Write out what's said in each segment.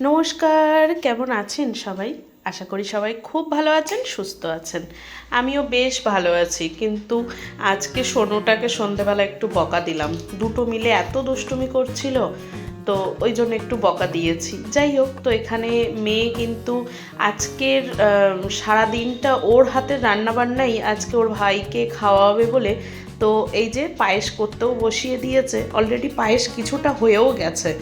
নমস্কার, কেমন আছেন সবাই? আশা করি সবাই খুব ভালো আছেন, সুস্থ আছেন। আমিও বেশ ভালো আছি, কিন্তু আজকে সোনুটাকে সন্ধেবেলা একটু বকা দিলাম। দুটো মিলে এত দুষ্টুমি করছিল, তো ওই জন্য একটু বকা দিয়েছি। যাই হোক, তো এখানে মেয়ে কিন্তু আজকের সারা দিনটা ওর হাতের রান্নাবান্নাই আজকে ওর ভাইকে খাওয়াবে বলে, তো এই যে পায়েস করতেও বসিয়ে দিয়েছে। অলরেডি পায়েস কিছুটা হয়েও গেছে।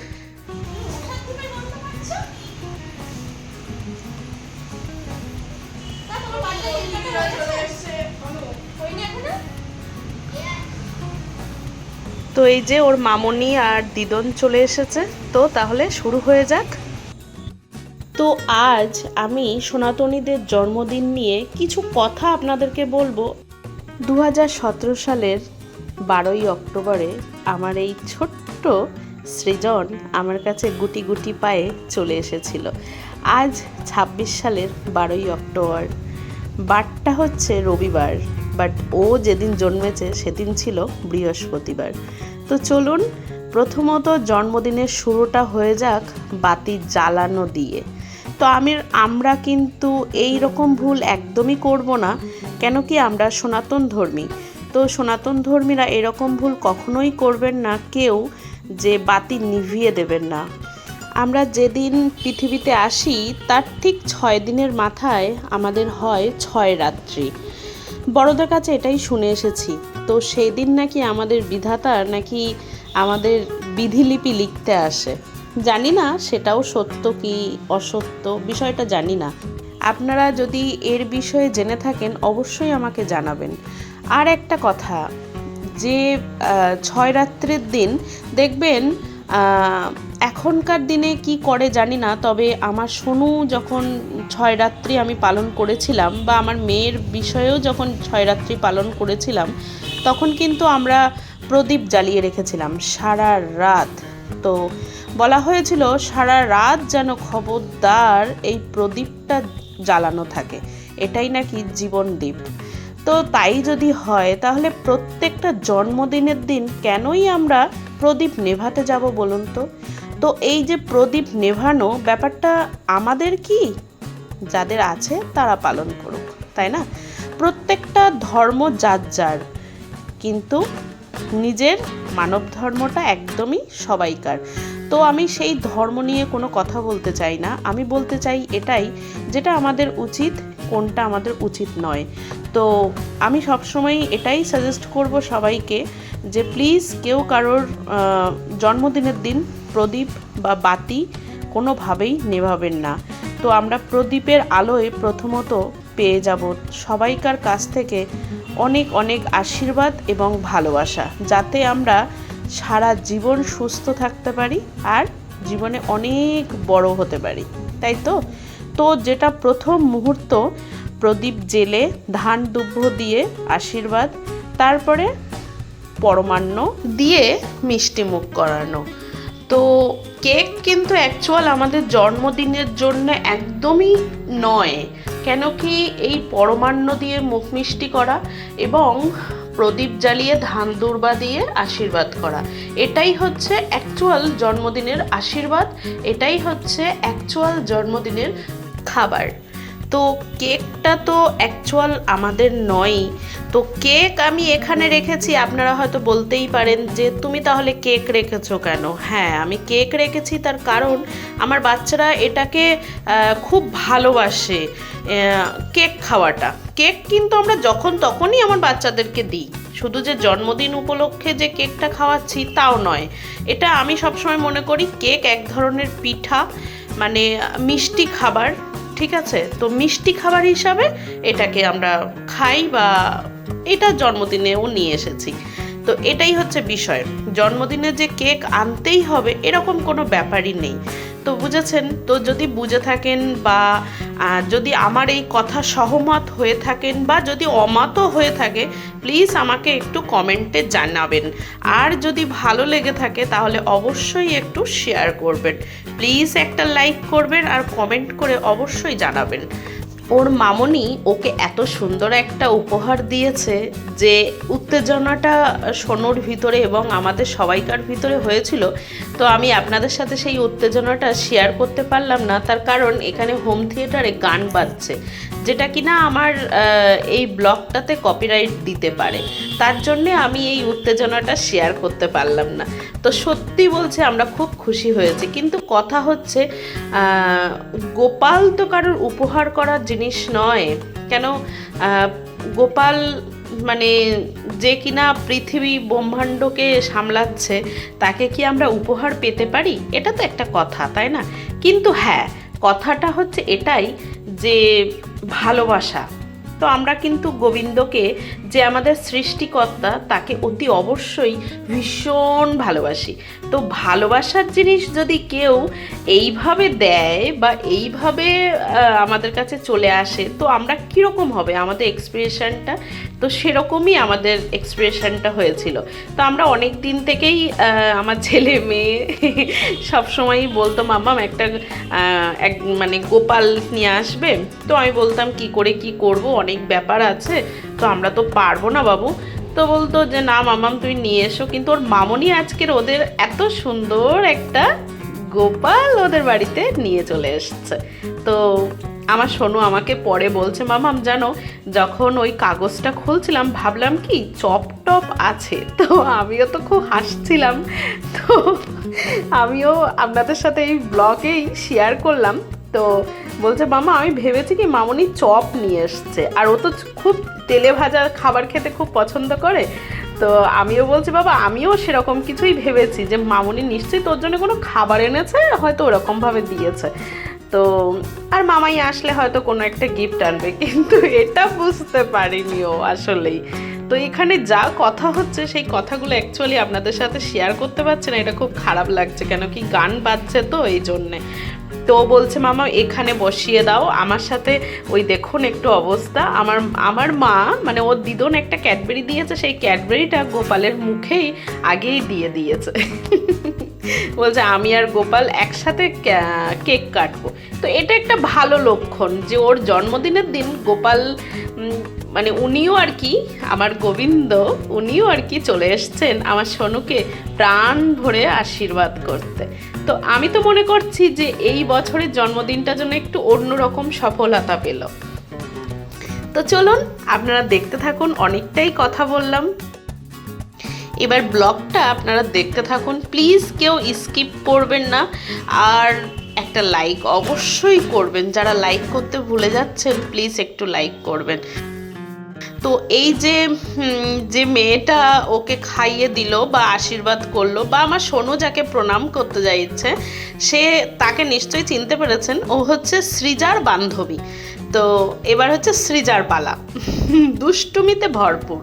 এই যে ওর মামনি আর দিদন চলে এসেছে, তো তাহলে শুরু হয়ে যাক। তো আজ আমি সনাতনীদের জন্মদিন নিয়ে কিছু কথা আপনাদেরকে বলব। দু হাজার সতেরো সালের বারোই অক্টোবরে আমার এই ছোট্ট সৃজন আমার কাছে গুটি গুটি পায়ে চলে এসেছিল। আজ ২৬ সালের বারোই অক্টোবর। বারটা হচ্ছে রবিবার, বাট ও যেদিন জন্মেছে সেদিন ছিল বৃহস্পতিবার। তো চলুন, প্রথমত জন্মদিনের শুরুটা হয়ে যাক বাতি জ্বালানো দিয়ে। তো আমি আমরা কিন্তু এই রকম ভুল একদমই করব না, কেন কি আমরা সনাতন ধর্মী। তো সনাতন ধর্মীরা এরকম ভুল কখনোই করবেন না, কেউ যে বাতি নিভিয়ে দেবেন না। আমরা যেদিন পৃথিবীতে আসি, তার ঠিক ছয় দিনের মাথায় আমাদের হয় ছয় রাত্রি। বড়দের কাছে এটাই শুনে এসেছি। তো সেই দিন নাকি আমাদের বিধাতা নাকি আমাদের বিধিলিপি লিখতে আসে। জানি না সেটাও সত্য কি অসত্য, বিষয়টা জানি না। আপনারা যদি এর বিষয়ে জেনে থাকেন, অবশ্যই আমাকে জানাবেন। আর একটা কথা, যে ছয় রাত্রের দিন দেখবেন এখনকার দিনে কি করে জানি না, তবে আমার সোনু যখন ছয় রাত্রি আমি পালন করেছিলাম বা আমার মেয়ের বিষয়েও যখন ছয় রাত্রি পালন করেছিলাম তখন কিন্তু আমরা প্রদীপ জ্বালিয়ে রেখেছিলাম, সারা রাত। তো বলা হয়েছিল, সারা রাত যেন খবরদার এই প্রদীপটা জ্বালানো থাকে। এটাই নাকি জীবনদীপ তো তাই যদি হয়, তাহলে প্রত্যেকটা জন্মদিনের দিন কেনই আমরা প্রদীপ নেভাতে যাব বলুন তো? তো এই যে প্রদীপ নেভানো, ব্যাপারটা আমাদের কি? যাদের আছে তারা পালন করুক, তাই না? প্রত্যেকটা ধর্ম যার যার। কিন্তু নিজের মানব ধর্মটা একদমই সবাইকার। তো আমি সেই ধর্ম নিয়ে কোনো কথা বলতে চাই না। আমি বলতে চাই এটাই যেটা আমাদের উচিত, কোনটা আমাদের উচিত নয়। তো আমি সবসময় এটাই সাজেস্ট করব সবাইকে যে প্লিজ কেউ কারোর জন্মদিনের দিন প্রদীপ বা বাতি কোনোভাবেই নেভাবেন না। তো আমরা প্রদীপের আলোয় প্রথমত পেয়ে যাব সবাইকার কাছ থেকে অনেক অনেক আশীর্বাদ এবং ভালোবাসা, যাতে আমরা সারা জীবন সুস্থ থাকতে পারি আর জীবনে অনেক বড় হতে পারি। তাই তো? তো যেটা প্রথম মুহূর্ত, প্রদীপ জেলে ধান দুব্য দিয়ে আশীর্বাদ, তারপরে পরমান্ন দিয়ে মিষ্টি মুখ করানো। তো কেক কিন্তু অ্যাকচুয়াল আমাদের জন্মদিনের জন্য একদমই নয়। কেন কি এই পরমান্ন দিয়ে মুখ মিষ্টি করা এবং প্রদীপ জ্বালিয়ে ধান দুর্বা দিয়ে আশীর্বাদ করা। এটাই হচ্ছে অ্যাকচুয়াল জন্মদিনের আশীর্বাদ, এটাই হচ্ছে অ্যাকচুয়াল জন্মদিনের খাবার। তো কেকটা তো অ্যাকচুয়াল আমাদের নয় তো কেক আমি এখানে রেখেছি, আপনারা হয়তো বলতেই পারেন যে তুমি তাহলে কেক রেখেছো কেন? হ্যাঁ আমি কেক রেখেছি তার কারণ আমার বাচ্চারা এটাকে খুব ভালোবাসে কেক খাওয়াটা। কেক কিন্তু আমরা যখন তখনই আমার বাচ্চাদেরকে দিই। শুধু যে জন্মদিন উপলক্ষে যে কেকটা খাওয়াচ্ছি তাও নয়। এটা আমি সবসময় মনে করি, কেক এক ধরনের পিঠা মানে মিষ্টি খাবার। ঠিক আছে? তো মিষ্টি খাবার হিসাবে এটাকে আমরা খাই বা এটা জন্মদিনেও নিয়ে এসেছি। তো এটাই হচ্ছে বিষয়। জন্মদিনে যে কেক আনতেই হবে, এরকম কোনো ব্যাপারই নেই। তো বুঝেছেন? তো যদি বুঝে থাকেন বা যদি আমার এই কথা সহমত হয়ে থাকেন বা যদি অমতও হয়ে থাকে প্লিজ আমাকে একটু কমেন্টে জানাবেন। আর যদি ভালো লেগে থাকে, তাহলে অবশ্যই একটু শেয়ার করবেন। প্লিজ একটা লাইক করবেন আর কমেন্ট করে অবশ্যই জানাবেন। ওর মামনি ওকে এত সুন্দর একটা উপহার দিয়েছে যে উত্তেজনাটা সোনুর ভিতরে এবং আমাদের সবাইকার ভিতরে হয়েছিল। তো আমি আপনাদের সাথে সেই উত্তেজনাটা শেয়ার করতে পারলাম না। তার কারণ এখানে হোম থিয়েটারে গান বাজছে, যেটা কিনা আমার এই ব্লগটাতে কপিরাইট দিতে পারে। তার জন্যে আমি এই উত্তেজনাটা শেয়ার করতে পারলাম না। তো সত্যি বলছে, আমরা খুব খুশি হয়েছি। কিন্তু কথা হচ্ছে গোপাল তো কারোর উপহার করার জিনিস নয়। কেন? গোপাল মানে যে কিনা পৃথিবী ব্রহ্মাণ্ডকে সামলাচ্ছে, তাকে কি আমরা উপহার পেতে পারি? এটা তো একটা কথা, তাই না? কিন্তু হ্যাঁ কথাটা হচ্ছে এটাই যে ভালোবাসা। তো আমরা কিন্তু গোবিন্দকে যে আমাদের সৃষ্টিকর্তা, তাকে অতি অবশ্যই ভীষণ ভালোবাসি। তো ভালোবাসার জিনিস যদি কেউ এইভাবে দেয় বা এইভাবে আমাদের কাছে চলে আসে, তো আমরা কীরকম হবে? আমাদের এক্সপ্রেশনটা তো সেরকমই আমাদের এক্সপ্রেশনটা হয়েছিল। তো আমরা অনেক দিন থেকেই আমার ছেলে মেয়ে সবসময়ই বলতো মাম্মাম একটা এক মানে গোপাল নিয়ে আসবে। তো আমি বলতাম, কি করে কি করব? অনেক ব্যাপার আছে। তো আমরা তো পারব না বাবু। তো বলতো যে, না মামাম, তুমি নিয়ে এসো। কিন্তু ওর মামনি আজকের ওদের এত সুন্দর একটা গোপাল ওদের বাড়িতে নিয়ে চলে এসছে। তো আমার সোনু আমাকে পরে বলছে, মামাম, জানো, যখন ওই কাগজটা খুলছিলাম, ভাবলাম কি, চপ টপ আছে। তো আমিও তো খুব হাসছিলাম। তো আমিও আপনাদের সাথে এই ব্লগেই শেয়ার করলাম। তো বলছে, মামা, আমি ভেবেছি কি মামনি চপ নিয়ে এসছে। আর ও তো খুব তেলে ভাজা খাবার খেতে খুব পছন্দ করে। তো আমিও বলছি, বাবা, আমিও সেরকম কিছুই ভেবেছি যে মামনি নিশ্চয়ই তোর জন্য কোনো খাবার এনেছে, হয়তো ওরকমভাবে দিয়েছে। তো আর মামাই আসলে হয়তো কোনো একটা গিফট আনবে, কিন্তু এটা বুঝতে পারিনি ও আসলেই। তো এখানে যা কথা হচ্ছে, সেই কথাগুলো অ্যাকচুয়ালি আপনাদের সাথে শেয়ার করতে পারছে না। এটা খুব খারাপ লাগছে, কেন কি গান বাজছে তো এই জন্যে তো বলছে, মামা, এখানে বসিয়ে দাও। আমার সাথে ওই দেখুন একটু অবস্থা। আমার আমার মা মানে ওর দিদন একটা ক্যাডবেরি দিয়েছে, সেই ক্যাডবেরিটা গোপালের মুখেই আগেই দিয়ে দিয়েছে। বলছে, আমি আর গোপাল একসাথে কেক কাটবো। তো এটা একটা ভালো লক্ষণ যে ওর জন্মদিনের দিন গোপাল মানে উনিও আর কি, আমার গোবিন্দ, উনিও আর কি চলে এসছেন আমার সোনুকে প্রাণ ভরে আশীর্বাদ করতে। তো আমি তো মনে করছি যে এই বছরের জন্মদিনটা যেন একটু অন্যরকম সফলতা পেল। তো চলুন, আপনারা দেখতে থাকুন, অনেকটাই কথা বললাম। এবার ব্লগটা আপনারা দেখতে থাকুন, প্লিজ কেউ স্কিপ করবেন না। আর একটা লাইক অবশ্যই করবেন, যারা লাইক করতে ভুলে যাচ্ছেন, প্লিজ একটু লাইক করবেন। তো এই যে যে মেয়েটা ওকে খাইয়ে দিল বা আশীর্বাদ করল বা আমার সোনু যাকে প্রণাম করতে যাইছে, সে তাকে নিশ্চয়ই চিনতে পেরেছেন, ও হচ্ছে সৃজার বান্ধবী। তো এবার হচ্ছে সৃজার পালা। দুষ্টুমিতে ভরপুর।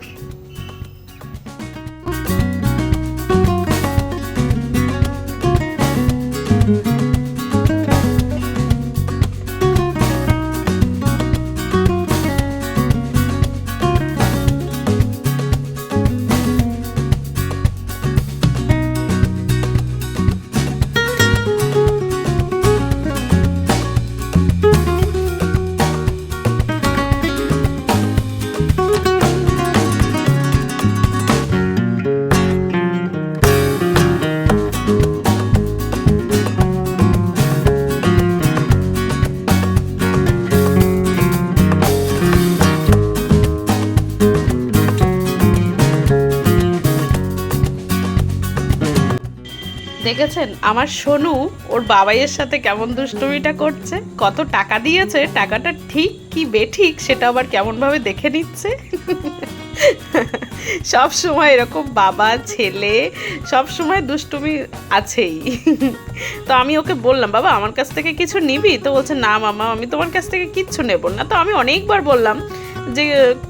দেখেছেন? আমার সোনু ওর বাবাইয়ের সাথে কেমন দুষ্টুমিটা করছে? কত টাকা দিয়েছে? টাকাটা ঠিক কি বেঠিক সেটা আবার কেমনভাবে দেখে নিচ্ছে? সব সময় এরকম বাবা, ছেলে, সব সময় দুষ্টুমি আছেই। তো আমি ওকে বললাম, বাবা, আমার কাছ থেকে কিছু নিবি? তো বলছে, না মামা, আমি তোমার কাছ থেকে কিচ্ছু নেব না। তো আমি অনেকবার বললাম যে,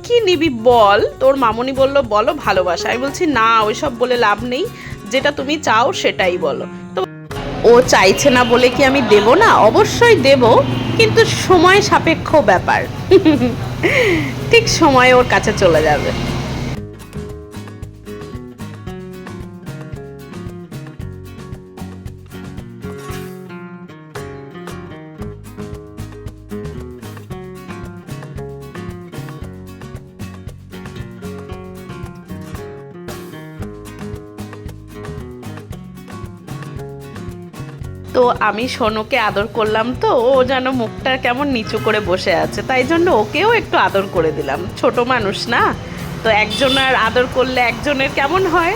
কি নিবি বল? তোর মামুনি বলল, বলো ভালোবাসা। আমি বলছি, না, ওইসব বলে লাভ নেই। যেটা তুমি চাও সেটাই বলো। তো ও চাইছে না বলে কি আমি দেব না? অবশ্যই দেব, কিন্তু সময় সাপেক্ষ ব্যাপার। ঠিক সময় ওর কাছে চলে যাবে। তো আমি সোনুকে আদর করলাম তো, ও যেন মুখটা কেমন নিচু করে বসে আছে, তাই জন্য ওকেও একটু আদর করে দিলাম ছোট মানুষ না তো একজনের আদর করলে একজনের কেমন হয়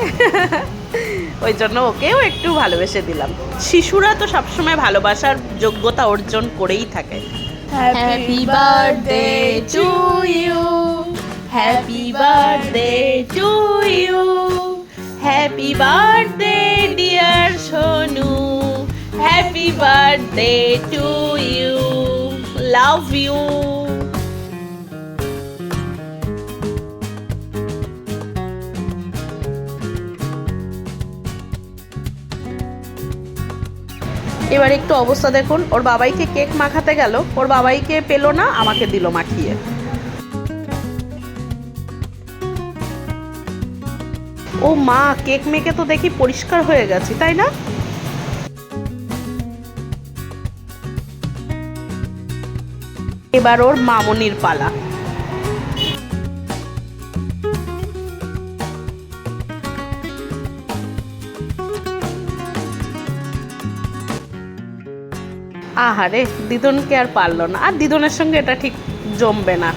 ওই জন্য ওকেও একটু ভালোবেসে দিলাম শিশুরা তো সবসময় ভালোবাসার যোগ্যতা অর্জন করেই থাকে Happy birthday to you. Happy birthday to you. Happy birthday, dear Sonu. Happy birthday to you. Love you. এবার একটু অবস্থা দেখুন ওর বাবাইকে কেক মাখাতে গেল ওর বাবাইকে পেল না, আমাকে দিল মাখিয়ে ও মা, কেক মেখে তো দেখি পরিষ্কার হয়ে গেছে, তাই না এবার ওর মামনির পালা। আহারে, দিদনকে আর পারল না। আর দিদনের সঙ্গে এটা ঠিক জমবে না।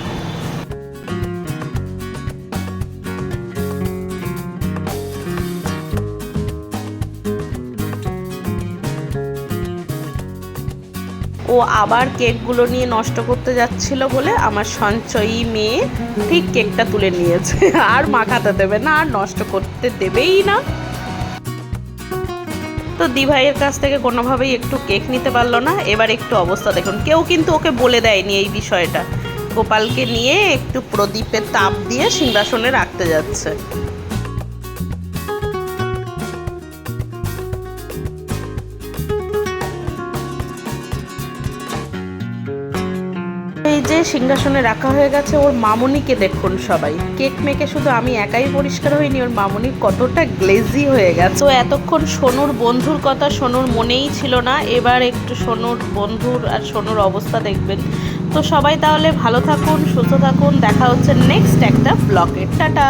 আবার কেকগুলো নিয়ে নষ্ট করতে যাচ্ছিল বলে আমার সঞ্চয়ী মেয়ে ঠিক কেকটা তুলে নিয়েছে। আর মাখাতে দেবে না, আর নষ্ট করতে দেবেই না। তো দিভাইয়ের কাছ থেকে কোনোভাবেই একটু কেক নিতে পারল না। এবার একটু অবস্থা দেখুন। কেউ কিন্তু ওকে বলে দেয়নি এই বিষয়টা। গোপালকে নিয়ে একটু প্রদীপের তাপ দিয়ে সিংহাসনে রাখতে যাচ্ছে। এই যে সিংহাসনে রাখা হয়ে গেছে, ওর মামনিকে দেখুন সবাই। কেক মেখে শুধু আমি একাই পরিষ্কার হইনি, ওর মামনি কতটা গ্লেজি হয়ে গেছে। তো এতক্ষণ সোনুর বন্ধুর কথা সোনুর মনেই ছিল না, এবার একটু সোনুর বন্ধুর আর সোনুর অবস্থা দেখবেন। তো সবাই তাহলে ভালো থাকুন, সুস্থ থাকুন, দেখা হচ্ছে নেক্সট একটা ব্লকের টাটা!